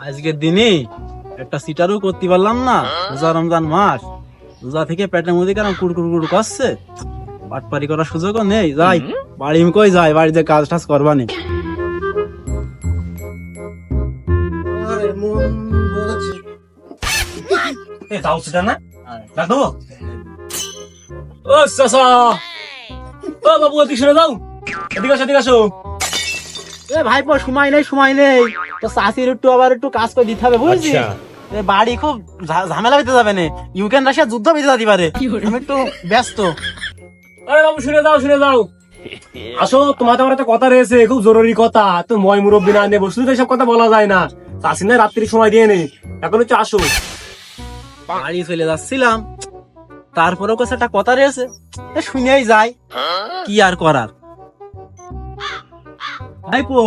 আজকের দিনে একটা সিটারও করতে পারলাম না রোজা রমজান মাস। রোজা থেকে পেটের মধ্যে কেন কুড়কুড় কুড় করছে? পাটপারি করার সুযোগও নেই। যাই বাড়ি কই যাই বাড়িতে কাজ টাজ করবা নেই দাও সেটা না? ডাক ও চাচা! ও বাবু এদিকে শুনে দাও এদিকে আসো এদিকে আসো। এ ভাইপো সময় নেই সময় নেই। তো চাষির একটু আবার একটু কাজ করে দিতে হবে বুঝলি? আচ্ছা। বাড়ি খুব ঝামেলা হইতে যাবে না। ইউক্রেন রাশিয়া যুদ্ধ হইতে যেতে পারে। আমি একটু ব্যস্ত। আরে বাবু শুনে দাও শুনে দাও আসো তোমার আমার একটা কথা রয়েছে খুব জরুরি কথা। তো ময় মুরব্বী না বসলে তো এসব কথা বলা যায় না। চাষি না রাত্রি সময় দিয়ে নেই এখন হচ্ছে আসো। বাড়ি চলে যাচ্ছিলাম। তারপরেও কাছে একটা কথা রয়েছে। এ শুনেই যাই। কি আর করার? ভাইপো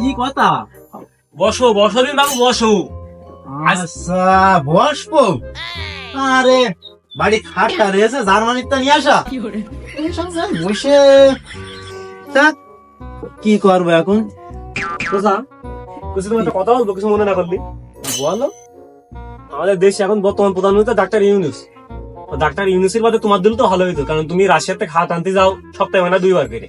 কি কথা? বসো বসো দিন বাবু বসো। আচ্ছা বসবো? আরে বাড়ি খাটটা রয়েছে জার্মানির তো নিয়ে আসা। বসে। থাক। কি করব এখন? চাচা কিছু তোমার একটা কথা বলব কিছু মনে না করলি? বলো। আমাদের দেশে এখন বর্তমান প্রধানমন্ত্রী ডাক্তার ইউনুস। ডাক্তার ইউনুসের বাদে তোমার দিল তো ভালো হইতো কারণ তুমি রাশিয়াতে খাত আনতে যাও সপ্তাহে মানে দুইবার করে।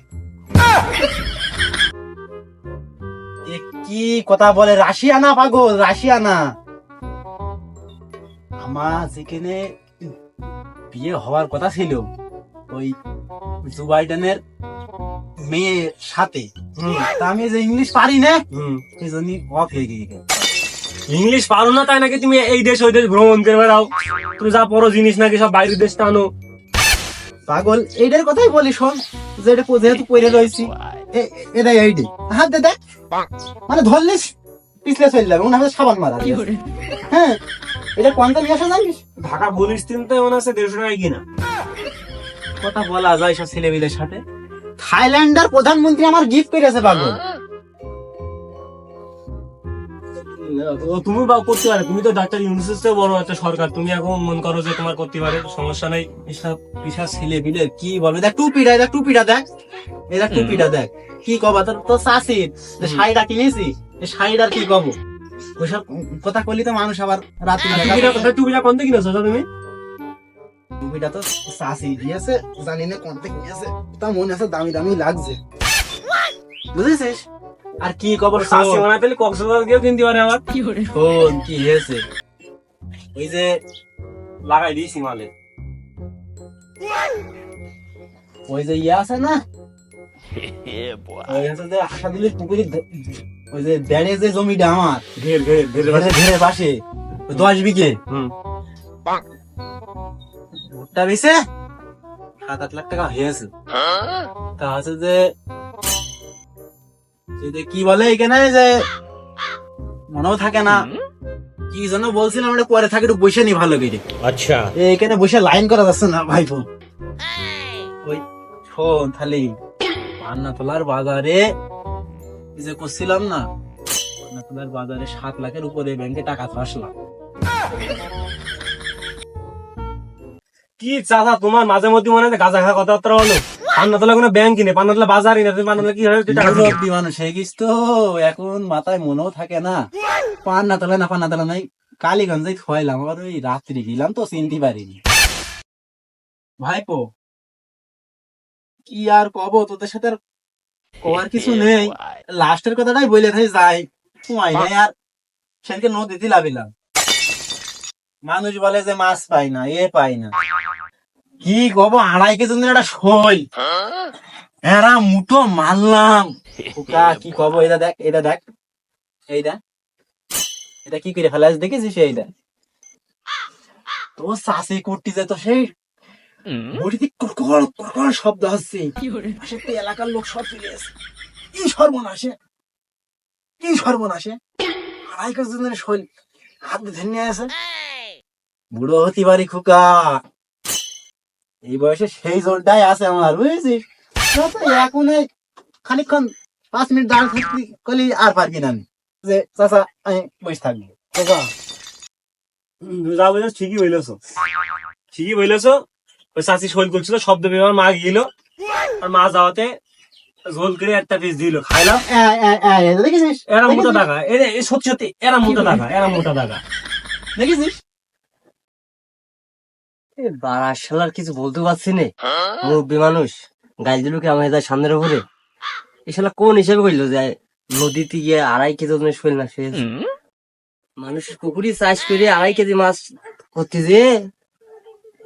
কি কথা বলে? রাশিয়া না পাগল রাশিয়া না আমার যেখানে বিয়ে হওয়ার কথা ছিল ওই জো বাইডেনের মেয়ের সাথে। তা আমি যে ইংলিশ পারি না হুম। সেই জন্য অফ হয়ে গিয়ে ইংলিশ পারো না তাই নাকি তুমি এই দেশ ওই দেশ ভ্রমণ করে বেড়াও তুমি যা পড়ো জিনিস নাকি সব বাইরের দেশ টানো পাগল এইটার কথাই বলি শোন যে এটা যেহেতু পড়ে রয়েছি এ- এ- এটা এইটি হাত দে দেখ। মানে ধরলিস পিছলে চলে যাবে মনে হবে সাবান মারা। হ্যাঁ এটা কোয়ান্টা নিয়ে আসা জানিস? ঢাকা পুলিশ তিনতে মনে আছে দেড়শো টাকা কিনা। কথা বলা যায় সব ছেলেমেয়েদের সাথে। থাইল্যান্ডের প্রধানমন্ত্রী আমার গিফট করেছে পাগল। তুমি বা করতে পারে। তুমি তো ডাক্তার ইউনুসের চেয়ে বড় একটা সরকার। তুমি এখন মন করো যে তোমার করতে পারে। সমস্যা নেই। এসব বিশাল ছেলে বিলে কি বলবে? দেখ টুপিটা দেখ টুপিটা দেখ। এই দেখ টুপিটা দেখ। কি কবা? তোর তো চাষির যে শাড়িটা কিনেছি এই শাড়িটার কি কব? ওইসব কথা করলি তো মানুষ আবার রাত্রি টুপিটা কোন থেকে কিনেছো তুমি? টুপিটা তো চাষি দিয়েছে। জানি না কোন থেকে নিয়েছে তা মনে আছে দামি দামি লাগছে। বুঝেছিস? আর কি খবর? শাসি বানাতে হলে কক্সবাজার গিয়েও কিনতে পারে আবার। শোন কি হয়েছে? ওই যে লাগাই দিয়েছি মালে। ওই যে ইয়ে আছে না? ওই আছে যে আশাদুলের পুকুরি ওই যে দেড়ে যে জমিটা আমার ঘের ঘের ঘের ঘেরে ঘেরে পাশে দশ বিঘে। ভুট্টা বেছে সাত আট লাখ টাকা হয়েছে। তা আছে যে যে কি বলে এখানে যে মনেও থাকে না। কি যেন বলছিলাম ওটা পরে থাকে একটু বসে নি ভালো করে। আচ্ছা। এখানে বসে লাইন করা যাচ্ছে না ভাইপো ওই শোন তাহলে পান্নাতলার বাজারে যে করছিলাম না পান্নাতলার বাজারে সাত লাখের উপরে ব্যাংকে টাকা ফাঁসলাম কি চাচা তোমার মাঝে মধ্যে মনে হয় গাঁজা খাওয়া কথাবার্তা বলো পান্নাতলা কোনো ব্যাংক কিনে পান্নাতলা বাজারই না তুমি পান্নাতলা কি? মুরব্বী মানুষ হয়ে গেছিস তো? এখন মাথায় মনেও থাকে না। পান্নাতলা না পান্নাতলা নাই। কালীগঞ্জে খোয়াইলাম আবার ওই রাত্রি গেলাম তো চিনতে পারিনি। ভাইপো কি আর কব? তোদের সাথে আর কবার কিছু নেই। লাস্টের কথাটাই বলে থাই যাই। সময় নেই আর সেদিকে নদীতে লাভিলাম মানুষ বলে যে মাছ পাই না এ পাই না। কি কব আড়াই কেজি একটা শোল এরা মুটো মারলাম। খোকা কি কব এটা দেখ এটা দেখ। এইটা। এটা কি করে ফেলাস দেখেছিস এইটা? তো শাসি করতে যেত সেই বড়িতে কড়কড় কড়কড় শব্দ হচ্ছে পাশে এলাকার লোক সব ফিরে এসে কি সর্বনাশে? কি সর্বনাশে? আড়াই কেজি শোল হাত ধরে নিয়ে আসে। বুড়ো হতে পারি খোকা। এই বয়সে সেই জোরটাই আছে আমার বুঝেছিস? এখন এই খানিকক্ষণ পাঁচ মিনিট দাঁড় থাকতে করলি আর পারবি না যে চাচা আমি বসে থাকব। যা। বলেছ ঠিকই বলেছ। ঠিকই বলেছ। ওই চাষি শৈল করছিল শব্দ পেয়ে আমার মা গিয়েছিল। আর মা যাওয়াতে ঝোল করে একটা পিস দিল খাইলাম। এরা মোটা দেখেছিস? টাকা এ এ সত্যি সত্যি এরা মোটা টাকা এরা মোটা টাকা দেখেছিস বাড়া শালার কিছু বলতে পারছি না। মুরব্বী মানুষ গাছ দিল কি আমার সামনের উপরে? এই কোন হিসেবে কইলো যে নদীতে গিয়ে আড়াই কেজি ওজনের শৈল না শুয়ে মানুষের পুকুরি চাষ করে আড়াই কেজি মাছ করতে যে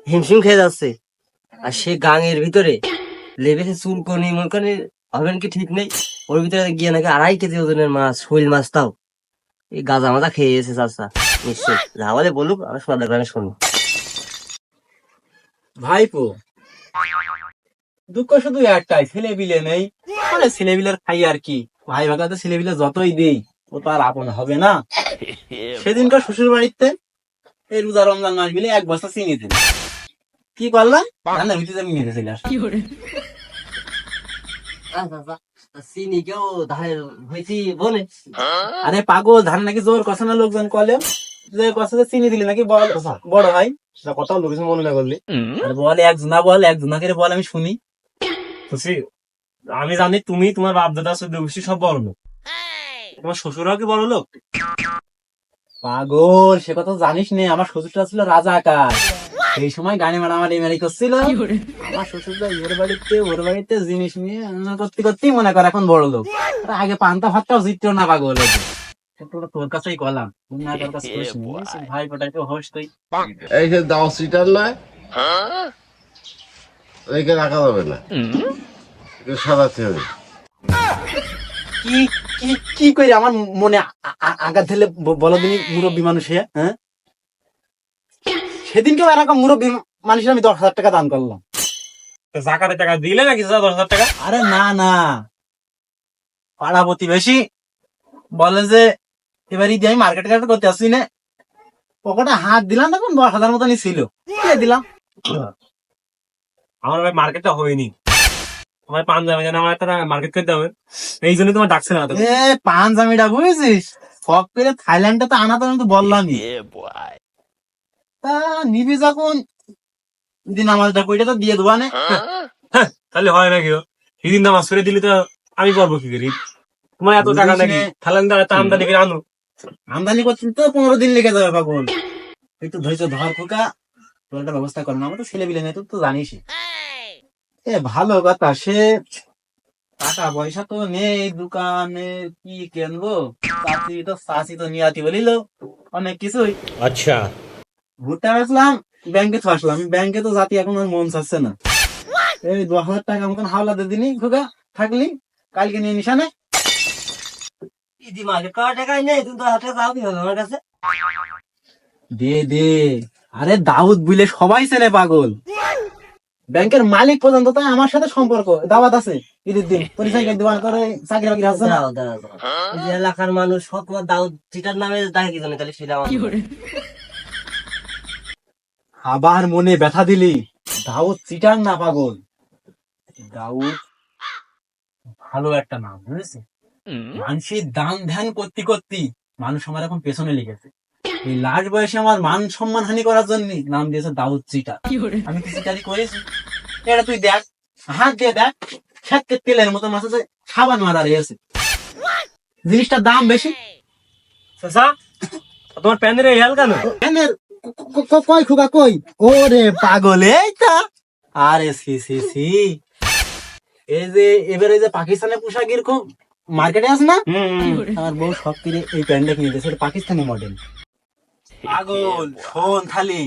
হিমশিম খেয়ে যাচ্ছে। আর সে গাঙের ভিতরে লেবেছে চুলকনি মুলকনি হবেন কি ঠিক নেই? ওর ভিতরে গিয়ে নাকি আড়াই কেজি ওজনের মাছ, শৈল মাছ তাও। এই গাঁজা মাজা খেয়ে এসে চাষা নিশ্চয় যা বলে বলুক আমি সোনাদা গ্রামে শুনি। ভাইপো দুঃখ শুধু একটাই ছেলে বিলে নেই। মানে ছেলে বিলের খাই আর কি। ভাই ভাগাতে ছেলে বিলে যতই দেই ও তো আর আপন হবে না। সেদিনকার শ্বশুর বাড়িতে এই রোজা রমজান মাস বিলে এক বস্তা চিনি দিল। কি করলাম? রান্নার ভিতরে আমি নিতে চলে আসলাম। চিনি কেউ ধারে হয়েছি বনে আরে পাগল ধান নাকি জোর কথা না লোকজন কলে যে কথা চিনি দিলি নাকি বল বড় ভাই? সেটা কথা লোকেশন মনে না করলি। আর বলে এক বল এক করে বল আমি শুনি। খুশি আমি জানি তুমি তোমার বাপ দাদা সব সব বড় লোক। তোমার শ্বশুরাও কি বড় লোক? পাগল সে কথা জানিস নে আমার শ্বশুরটা ছিল রাজাকার এই সময় গাড়ি মারামারি মারি করছিল। আমার শ্বশুরটা ওর বাড়িতে ওর বাড়িতে জিনিস নিয়ে করতে করতেই মনে কর এখন বড় লোক। আগে পান্তা ভাতটাও জিততো না পাগল। তোর কাছেই কলাম তুই না তোর কাছে করিস নি। ভাই ফোটাকে হোস তুই এই যে দাও সিটার নয় রেখে রাখা যাবে না। সারাতে হবে। কি কি কি কইরে আমার মনে আঘাত দিলে বলো মুরব্বী মানুষে হ্যাঁ? সেদিনকেও এরকম মুরব্বী মানুষের আমি দশ হাজার টাকা দান করলাম। জাকারের টাকা দিলে নাকি দশ হাজার টাকা? আরে না না। পাড়া প্রতিবেশী বলে যে এবার ঈদে আমি মার্কেট ঘাট করতে আসছি না। পকেটে হাত দিলাম তখন দশ হাজার মতনই ছিল। দিলাম। আমার ভাই মার্কেটটা হয়নি। আমার পাঞ্জাবি জানে আমার একটা মার্কেট করতে হবে। এই জন্য তোমার ডাকছে না তো এ পাঞ্জামিটা বুঝেছিস? শখ করে থাইল্যান্ডে তো আনা তো আমি তো বললামই। তা নিবি যখন। দিন আমারটা কইটা তো দিয়ে দেবা না। তাহলে হয় নাকি? ও? সেদিন নামাজ করে দিলি তো আমি করব কি করি? তোমার এত টাকা নাকি? নে। আমি এত আমদানি করে আনো। আমদানি করতে তো পনেরো দিন লেগে যাবে পাগল। একটু ধৈর্য ধর খোকা তোর একটা ব্যবস্থা করো না আমার তো ছেলে বিলে নেই তুই তো জানিস এ ভালো কথা সে টাকা পয়সা তো নেই দোকানে কি কিনবো? চাষি তো চাষি তো নিয়াতি বলিল অনেক কিছুই। আচ্ছা। ভুট্টা আসলাম ব্যাংকে তো আসলাম ব্যাংকে তো জাতি এখন আর মন চাচ্ছে না। এই দশ হাজার টাকা মতন হাওলাতে দিনি খোকা থাকলি কালকে নিয়ে নিশানে ইদি কয় টাকাই নেই? তুমি তো হাতে যাও কি হবে আমার কাছে। দে দে। আরে দাউদ বুঝলে সবাই চেনে পাগল। ব্যাংকের মালিক পর্যন্ত তাই আমার সাথে সম্পর্ক। দাওয়াত আছে। ঈদের দিন পরিচয় করে চাকরি বাকরি আছে যে এলাকার মানুষ সব দাও চিটার নামে ডাকে কি জানে তাহলে সেটা আমার আবার মনে ব্যথা দিলি? দাউদ চিটার না পাগল। দাউদ ভালো একটা নাম বুঝেছিস? মানুষের দান ধ্যান করতে করতে মানুষ আমার এখন পেছনে লেগেছে। এই লাস্ট বয়সে আমার মান সম্মান হানি করার জন্য নাম দিয়েছে দাউদ চিটা। আমি কি চিটারি করেছি। এটা তুই দেখ হাত দিয়ে দেখ খেতে তেলের মতো মাছ আছে সাবান মারা রয়েছে। জিনিসটার দাম বেশি। তোমার প্যানের এই হাল কেন? ক- কই খুকা কই? ওরে পাগল এইটা আরে সি সি সি এই যে এবারে যে পাকিস্তানের পোশাক এরকম মার্কেটে আছে না? আমার বউ সব কিনে এই প্যান্টটা কিনে দিয়েছে এটা পাকিস্তানি মডেল পাগল শোন থালি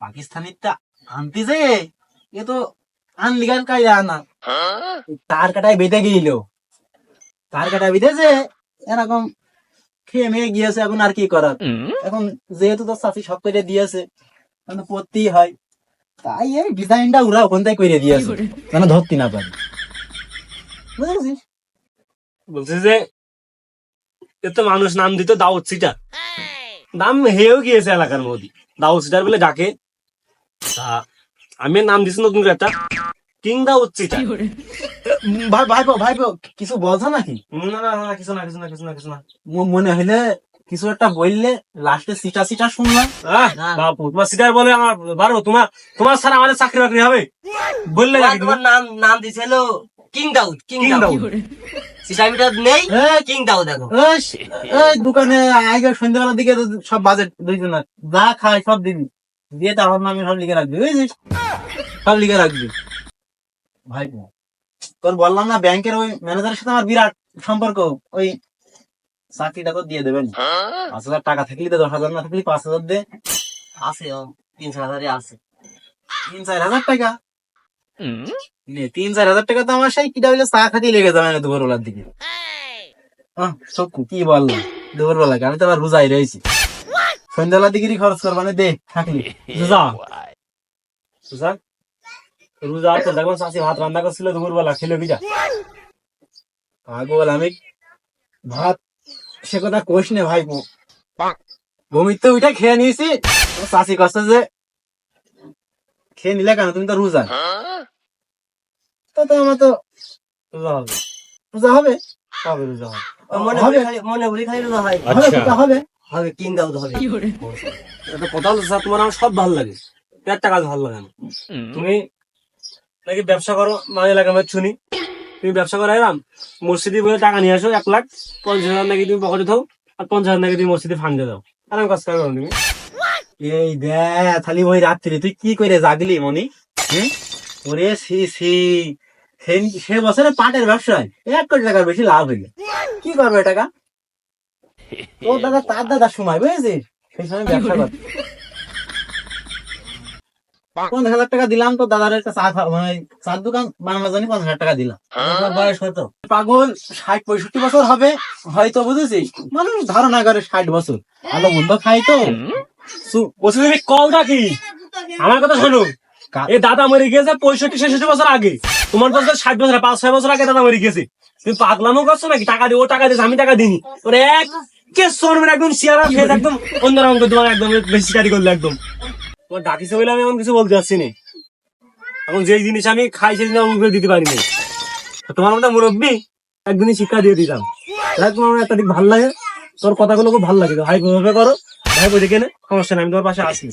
পাকিস্তানিটা আনতে যে এ তো আনলিগাল কায়দা আনা তার কাটায় বেঁধে গেল তার কাটায় বেঁধেছে এরকম খেয়ে মেয়ে গিয়েছে এখন আর কি করার? এখন যেহেতু তোর চাষি সব করে দিয়েছে তো পড়তেই হয়। তাই এই ডিজাইনটা ওরা ওখান থেকে করে দিয়েছে। যেন ধরতে না পারে। বুঝতে পারছিস বলছে যে এত মানুষ নাম দিত দাউদ সিটার। নাম হেও গিয়েছে এলাকার মধ্যে। দাউদ সিটার বলে ডাকে। তা আমি নাম দিছি নতুন করে একটা। কিং দাউদ সিটার। ভাই ভাইপো ভাইপো কিছু বলছো নাকি? না না না কিছু না কিছু না কিছু না কিছু না। মনে হইলে কিছু একটা বললে লাস্টে সিটা সিটা শুনলাম। বাপু তোমার সিটার বলে আমার বারো তোমার তোমার স্যার আমাদের চাকরি বাকরি হবে? বললে নাকি তোমার নাম নাম দিছিল king Dawood king king Dawood. Meter নেই কিং দাউদ দেখো। দোকানে আগে সন্ধ্যাবেলার দিকে সব বাজেট দুইজন যা খায় সব দিবি। দিয়ে তো আমার নামে সব লিখে রাখবি বুঝেছিস? সব লিখে রাখবি। ভাই তোর বললাম না ব্যাংকের ওই ম্যানেজারের সাথে আমার বিরাট সম্পর্ক ওই চাকরিটা তো দিয়ে দেবেন। পাঁচ হাজার টাকা থাকলে তো দশ হাজার না থাকলে পাঁচ হাজার দে। আছে ও, তিন চার হাজারই আছে। তিন চার হাজার টাকা? তিন চার হাজার টাকা তো আমার সেই কিটা বলে চা খাতি লেগে যাবে না দুপুরবেলার দিকে। আহ, সক্কু কি বললাম? দুপুরবেলাকে আমি তো আবার রোজাই রয়েছি। সন্ধ্যাবেলার দিকে খরচ করবানে দে থাকলি। সুজা সুজা রোজা তো দেখো চাষি ভাত রান্না করছিল দুপুরবেলা খেলো বিটা আগে বল আমি ভাত সে কথা কোষ নে ভাই বমির তো ওইটা খেয়ে নিয়েছি। চাষি কষ্ট যে খেয়ে নিলে কেন? তুমি তো রোজা। তো আমার তো রোজা হবে। রোজা হবে? হবে রোজা হবে। মনে হবে। মনে বলি খালি রোজা হয়। হবে হবে? হবে কিং হবে এটা কথা হলো তোমার আমার সব ভালো লাগে। একটা কাজ ভালো লাগে তুমি নাকি ব্যবসা করো মাঝে লাগে আমার শুনি তুমি ব্যবসা করে এলাম মসজিদে বলে টাকা নিয়ে আসো এক লাখ পঞ্চাশ হাজার নাকি তুমি পকেটে থাও আর পঞ্চাশ হাজার নাকি তুমি মসজিদে ফান্ডে দাও। আর আমি কাজ করো তুমি। এই দে খালি ওই রাত্রি তুই কি করে জাগলি মনি? হুম? ওরে সি সি। সে- বছরে পাটের ব্যবসায় এক কোটি টাকার বেশি লাভ হইল। কি করবে টাকা? দাদা, তার দাদা সময় বুঝেছিস? সেই সময় ব্যবসা পঞ্চাশ হাজার টাকা দিলাম তো, দাদার একটা চা মানে চার দোকান বানানোর জন্য পঞ্চাশ হাজার টাকা দিলাম। বয়স কত পাগল, ষাট, পঁয়ষট্টি বছর হবে, হয়তো, বুঝেছিস? মানুষ ধারণা করে ষাট বছর। ভালো মন্দ খাই তো। কলটা কি আমার কথা শোনো। কা- এ দাদা মরে গেছে পঁয়ষট্টি ছেষট্টি বছর আগে। তোমার তো ষাট বছর, পাঁচ, ছয় বছর আগে দাদা মরে গেছে। তুমি করছ নাকি? টাকা দিয়ে ও টাকা আমি টাকা দিইনি। এক কে একদম শিয়ারা ফেস, একদম অন্যরকম করে তোমার একদম বেশি কাটি করল একদম। তোমার আমি এমন কিছু বলতে পারছি না। এখন যেই জিনিস আমি খাই, সেই জিনিস আমি দিতে পারিনি। তোমার মতো মুরব্বী একদিনই শিক্ষা দিয়ে দিতাম। তোমার একটা দিক ভালো লাগে? তোর কথাগুলো খুব ভালো লাগে। ভাই ভাবে করো ভাই বই দেখে সমস্যা নাই আমি তোমার পাশে আসি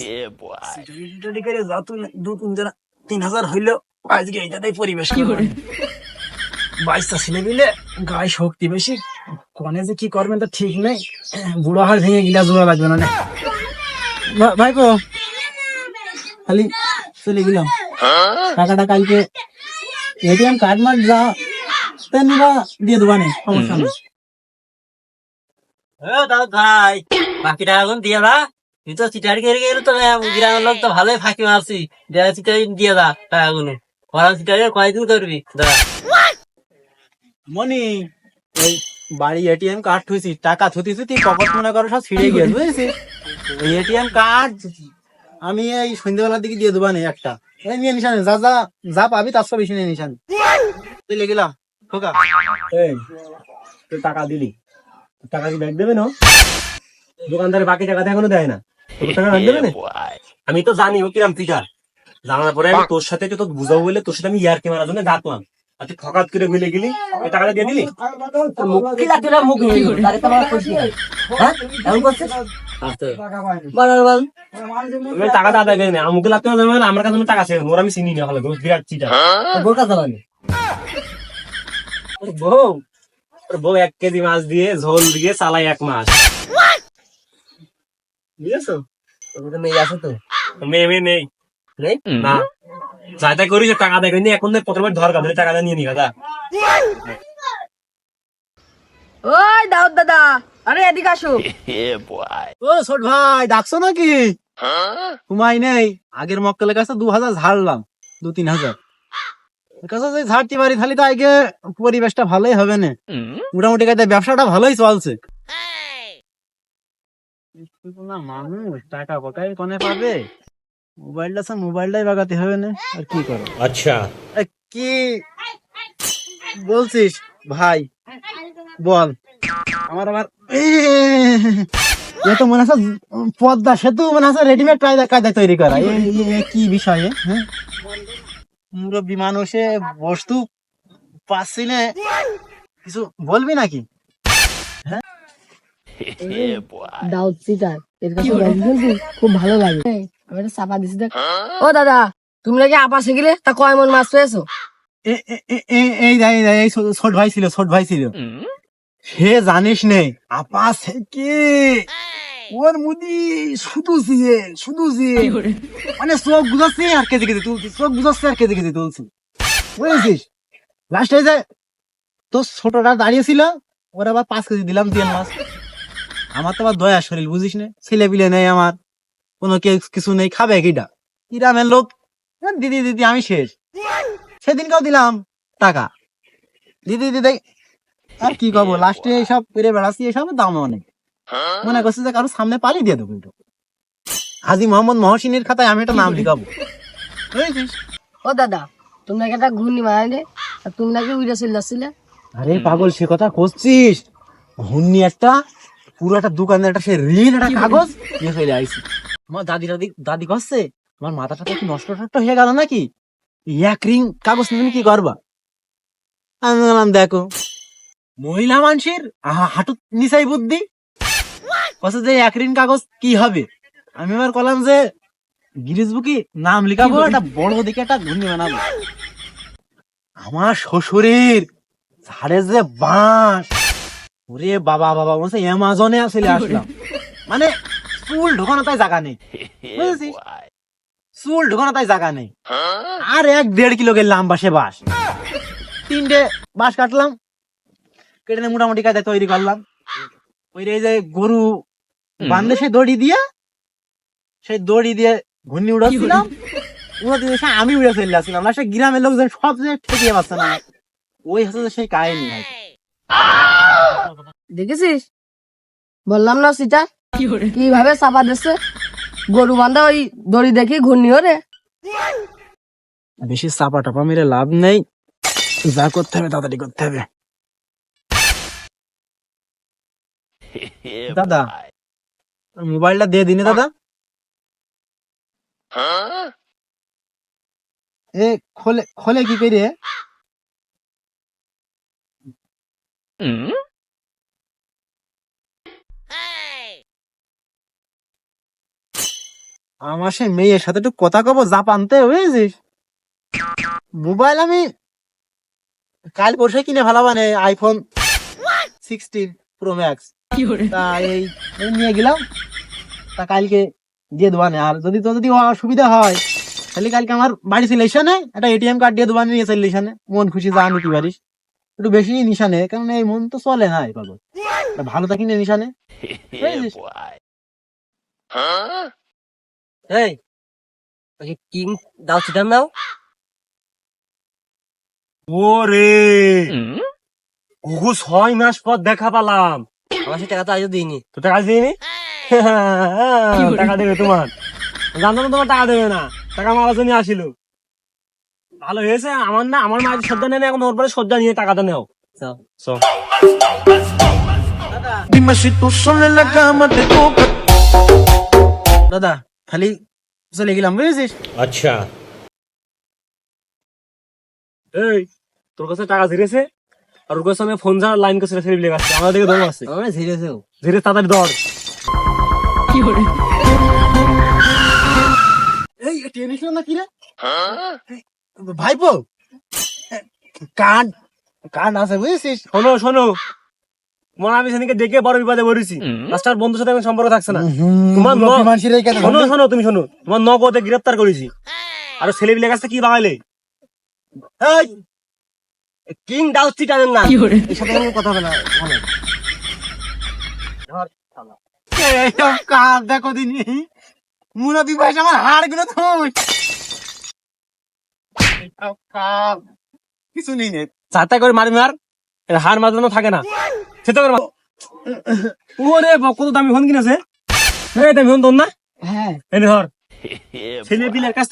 যা তুই দু তিন জনা তিন হাজার হইলেও আজকে এইটাতেই পরিবেশ কি করে? বাইশটা ছেলে মিলে গায়ে শক্তি বেশি কনে যে কি করবেন তা ঠিক নেই। বুড়ো হাড় ভেঙে গিলা জোড়া লাগবে না নে। ভা- ভাইপো খালি চলে গেলাম। টাকাটা কালকে এটিএম কার্ড মার্ড যা তা নিবা দিয়ে দেবা নে সমস্যা নেই। ও দাউদ ভাই বাকি টাকা দিয়ে দা। তুই তো চিটারি করে গেলে তো আহ, গ্রামের লোক তো ভালোই ফাঁকি মারছি। দেয়া চিটারি দিয়ে দা টাকাগুলো ওরা চিটারি আর কয়দিন করবি? দাদা মনি বাড়ি এটিএম কার্ড থুইছি টাকা থুতি থুতি পকেট মনে করো সব ছিঁড়ে গিয়েছে বুঝেছিস? ওই এটিএম কার্ড আমি এই সন্ধ্যাবেলার দিকে দিয়ে দেবা নে একটা। এই নিয়ে নিশান যা যা যা পাবি তার সব বেশি নিয়ে নিশান। তুই লেগেলাম খোকা। এই তুই টাকা দিলি। টাকা কি ব্যাগ দেবে না? দোকানদারে বাকি টাকা তো এখনও দেয় না। তোর টাকা ব্যাগ দেবে না? আমি তো জানি ও কিরাম টিচার জানার পরে আমি তোর সাথে তো বুঝাবো বলে তোর সাথে আমি ইয়ার ক্যামেরার জন্য ডাকলাম। আর তুই ফকাত করে ভুলে গেলি? টাকাটা দিয়ে দিলি? কি লাগছে না মুখ তারে তো আমার খুশি হ্যাঁ? এমন করছিস? বল। আমি টাকাটা আদায় করি না। আমাকে লাগতে না, আমার কাছে টাকা ছিল না, ওর আমি চিনি না। হলো বিরাট চিটার বোর কাছে বউ। বউ এক কেজি মাছ দিয়ে ঝোল দিয়ে চালাই এক মাস। বুঝেছ? তোর মেয়ে আছে তো। মেয়ে মেয়ে নেই। নেই? না। যাই করিস টাকা দেয় কিন্তু এখন প্রথমে ধর কাঁধে টাকাটা নিয়ে নি দাদা ওই দাউদ দাদা আরে এদিকে আসো। ও ছোট ভাই ডাকছো নাকি? ঘুমাই নেই। আগের মক্কেলের কাছে দু হাজার ঝাড়লাম দু তিন হাজার। কাছে যদি পারি তাহলে তো আগে পরিবেশটা ভালোই হবে না মোটামুটি কাজে ব্যবসাটা ভালোই চলছে মানুষ টাকা পকাই কোনে পাবে মোবাইলটা আছে মোবাইলটাই বাগাতে হবে না আর কি করো আচ্ছা কি বলছিস ভাই বল আমার আবার এ তো মনে আছে পদ্মা সেতু মনে আছে রেডিমেড কায়দা কায়দা তৈরি করা কি বিষয়ে হ্যাঁ মুরব্বী মানুষে বস্তু পাচ্ছি না কিছু বলবি নাকি? দাউদ সিটার এর কাছে রং খুব ভালো লাগে। আমি একটা চাপা দিছি দেখ। ও দাদা তুমি নাকি আপা শিখলে তা কয় মন মাছ পেয়েছ? এই দেখ, এই এই ছোট ভাই ছিল ছোট ভাই ছিল। সে জানিস নে আপা থেকে ওর মুদি শুধু সিয়ে শুধু সিয়ে মানে চোখ বুঝাচ্ছে আর কেজি কেজি তুলছি চোখ বুঝাচ্ছে আর কেজি কেজি তুলছি। বুঝেছিস? লাস্টে যে তোর ছোটটা দাঁড়িয়ে ছিল ওর আবার পাঁচ কেজি দিলাম তিন মাস আমার তো আবার দয়া শরীর বুঝিস না? ছেলে পিলে নেই আমার। কোনো কিছু নেই খাবে কিটা গ্রামের লোক। দিদি দিদি আমি শেষ। সেদিনকেও দিলাম টাকা। দিদি দিদি আর কি করব? লাস্টে এইসব পেরে বেড়াচ্ছি এসব দাম অনেক। মনে করছে যে কারও সামনে পালি দিয়ে দেবো একটু হাজি মোহাম্মদ মহসিনের খাতায় আমি একটা নাম লিখাবো বুঝেছিস? ও দাদা তুমি নাকি একটা ঘূর্ণি মারাইলে আর তুমি নাকি উইরা চলে যাচ্ছিলে? আরে পাগল সে কথা করছিস? ঘূর্ণি একটা পুরো একটা দোকানে একটা সে ঋণ একটা কাগজ নিয়ে চলে আইছি। আমার দাদি দাদি দাদি করছে? আমার মাথাটা তো একটু নষ্ট টষ্ট হয়ে গেল নাকি? এক রিং কাগজ নিয়ে কি করবা? আমি বললাম দেখো। মহিলা মানুষের আহা- হাঁটু নিচাই বুদ্ধি। কছে যে এক রিং কাগজ, কি হবে? আমি এবার কলাম যে, গিরিশ বুকি, নাম লিখাবো একটা বড় দিকে একটা ঘূর্ণি বানাবো। আমার শ্বশুরের ঝাড়ে যে বাঁশ, ওরে বাবা বাবা বলছে অ্যামাজনে আসলে আসলাম। মানে চুল ঢোকানো তাই জায়গা নেই। চুল ঢোকানো তাই জায়গা নেই। আর এক দেড় কিলো গেলাম বাসে বাস তিনটে বাঁশ কাটলাম, কেটে মোটামুটি কাজে তৈরি করলাম। ওই যে গরু বান্ধে সেই দড়ি দিয়ে সেই দড়ি দিয়ে ঘূর্ণি উড়াচ্ছিলাম। উড়াতে এসে আমি উড়ে চলে আসছিলাম। না সে গ্রামের লোকজন সব যে ঠেকিয়ে পাচ্ছে না। ওই হচ্ছে যে সেই কাহিনী। দেখেছিস? বললাম না সিটা। কীভাবে চাপা দিচ্ছে গরু বান্ধা ওই দড়ি দেখি ঘূর্ণি ওরে বেশি চাপা টাপা মেরে লাভ নেই। যা করতে হবে তাড়াতাড়ি করতে হবে। দাদা মোবাইলটা দিয়ে দিনে দাদা। এ খোলে খোলে কি করে? আমার সেই মেয়ের সাথে একটু কথা কব জাপানতে বুঝেছিস? মোবাইল আমি কাল পরশু কিনে ফেলাবানে আইফোন সিক্সটিন প্রো ম্যাক্স তা এই নিয়ে গেলাম। তা কালকে দিয়ে দেবানে আর যদি তো যদি অসুবিধা হয় তাহলে কালকে আমার বাড়ি ছিল এখানে একটা এটিএম কার্ড দিয়ে দেবানে নিয়ে চললে এখানে মন খুশি যা নিতে পারিস। একটু বেশি নিশানে কারণ এই মন তো চলে না এই পাগল ভালো থাকি না নিশানে? এই ওই কিং দাও চিটার নাও ওরে ওগো ছয় মাস পর দেখা পালাম। আমার সে টাকা তো আজও দিইনি। তো টাকা দিইনি? টাকা দেবে তোমার। জানতো না তোমার টাকা দেবে না। টাকা আমার জন্য আসিল। ভালো হয়েছে আমার না আমার মায়ের সজ্জা নেই না, এখন ওর পরে সজ্জা নিয়ে টাকাটা নেও। দাদা। খালি চলে গেলাম বুঝেছিস? আচ্ছা। এই তোর কাছে টাকা ঝিরেছে আর ওর কাছে আমি ফোন যা লাইন কাছে ফেলে লেগে আসছে আমার দিকে দম আছে। আমার ধীরে তাড়াতাড়ি দৌড়। এই টেনিস না কি রে? ভাইপো? কার্ড কার্ড আছে বুঝেছিস? শোনো শোনো। তোমার আমি সেদিনকে ডেকে বড় বিপদে পড়েছি। মাস্টার বন্ধুর সাথে সম্পর্ক থাকছে না। তোমার শোনো শোনো তুমি শোনো। তোমার নগদে গ্রেপ্তার করেছি। আর ছেলে বিলে কাছে কি বাঙালে এই! কিং দাও চিটারের না। এর সাথে কোনো কথা অনেক এইসব কাজ দেখো দিনি। মুরব্বী বয়স আমার হাড়গুলো তুই কাজ। কিছু নেই নে। চারটা করে মারি মার এটা হার থাকে না। সেটা করে মার। ওরে বাবা, কত দামি ফোন কিনেছে। এই দামি ফোন তোর না? হ্যাঁ। এই ধর। ছেলে পিলের কাছ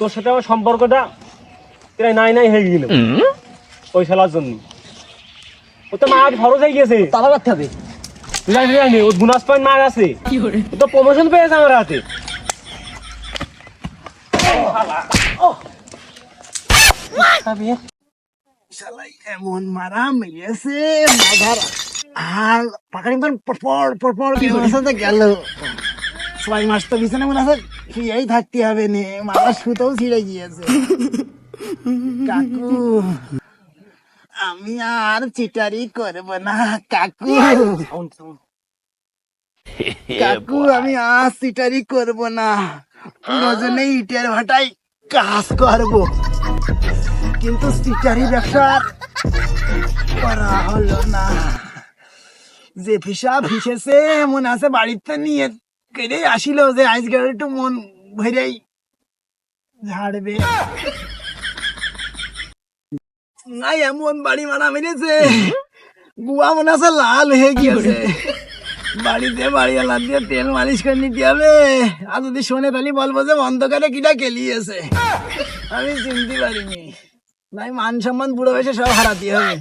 তোর সাথে আমার সম্পর্কটা এরা নাই নাই হয়ে গেল। ওই শালার জন্য। ও তো মার খরচ হয়ে গেছে তালা করতে হবে তুই জানিস না জানি, ও বোনাস পয়েন্ট মার আছে। ও তো প্রমোশন পেয়েছে আমার হাতে। এমন মারা মেরেছে আর পাকানি পান পরপর পরপর গেল। ছয় মাস তো বিছানা মনে আছে শুয়েই থাকতে হবে নে? মাথা সুতোও ছিঁড়ে গিয়েছে। কাকু, আমি আর চিটারি করব না, কাকু। কাকু, আমি আর চিটারি করব না। প্রয়োজনে ইটের ভাটাই কাজ করব। কিন্তু চিটারি ব্যবসা করা হলো না। যে হিসাব হিসেছে মনে আছে বাড়িতে নিয়ে কেড়ে আসিল যে আজকে একটু মন ভরেই ঝাড়বে। নাই এমন বাড়ি মারা মেরেছে গুয়া মনে আছে লাল হয়ে গিয়েছে। বাড়িতে বাড়িওয়ালা দিয়ে তেল মালিশ করে নিতে হবে। আর যদি শোনে তাহলে বলব যে অন্ধকারে কিটা কেলিয়েছে। আমি চিনতে পারিনি। নাই মান সম্মান বুড়ো বয়সে সব হারাতে হবে।